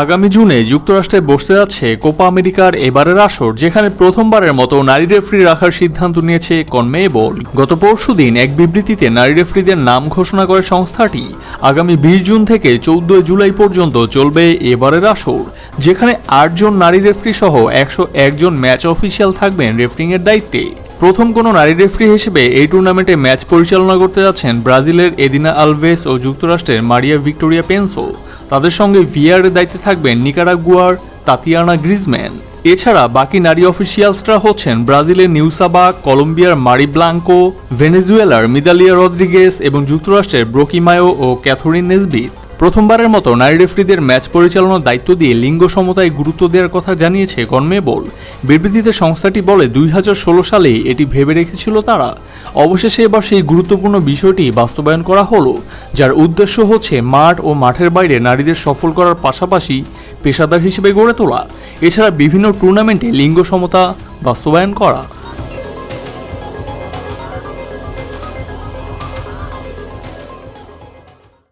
আগামী জুনে যুক্তরাষ্ট্রে বসতে যাচ্ছে কোপা আমেরিকার এবারের আসর, যেখানে প্রথমবারের মতো নারী রেফারি রাখার সিদ্ধান্ত নিয়েছে কনমেবল গত পরশুদিন এক বিবৃতিতে নারী রেফারিদের নাম ঘোষণা করে সংস্থাটি আগামী বিশ জুন থেকে চৌদ্দই জুলাই পর্যন্ত চলবে এবারের আসর, যেখানে আটজন নারী রেফারি সহ একশো একজন ম্যাচ অফিসিয়াল থাকবেন রেফারিংয়ের দায়িত্বে। প্রথম কোনো নারী রেফারি হিসেবে এই টুর্নামেন্টে ম্যাচ পরিচালনা করতে যাচ্ছেন ব্রাজিলের এদিনা আলভেস ও যুক্তরাষ্ট্রের মারিয়া ভিক্টোরিয়া পেনসো। তাদের সঙ্গে ভিআর দায়িত্বে থাকবেন নিকারাগুয়ার তাতিয়ানা গ্রিজম্যান এছাড়া বাকি নারী অফিসিয়ালসরা হচ্ছেন ব্রাজিলের নিউসাবা, কলম্বিয়ার মারি ব্লাঙ্কো, ভেনেজুয়েলার মিদালিয়া রদ্রিগেস এবং যুক্তরাষ্ট্রের ব্রোকিমায়ো ও ক্যাথরিন নেসবিথ। প্রথমবারের মতো নারী রেফারিদের ম্যাচ পরিচালনার দায়িত্ব দিয়ে লিঙ্গ সমতায় গুরুত্ব দেওয়ার কথা জানিয়েছে কনমেবল। বিবৃতিতে সংস্থাটি বলে, দুই হাজার ষোলো সালেই এটি ভেবে রেখেছিল তারা। অবশেষে এবার সেই গুরুত্বপূর্ণ বিষয়টি বাস্তবায়ন করা হলো, যার উদ্দেশ্য হচ্ছে মাঠ ও মাঠের বাইরে নারীদের সফল করার পাশাপাশি পেশাদার হিসেবে গড়ে তোলা। এছাড়া বিভিন্ন টুর্নামেন্টে লিঙ্গ সমতা বাস্তবায়ন করা।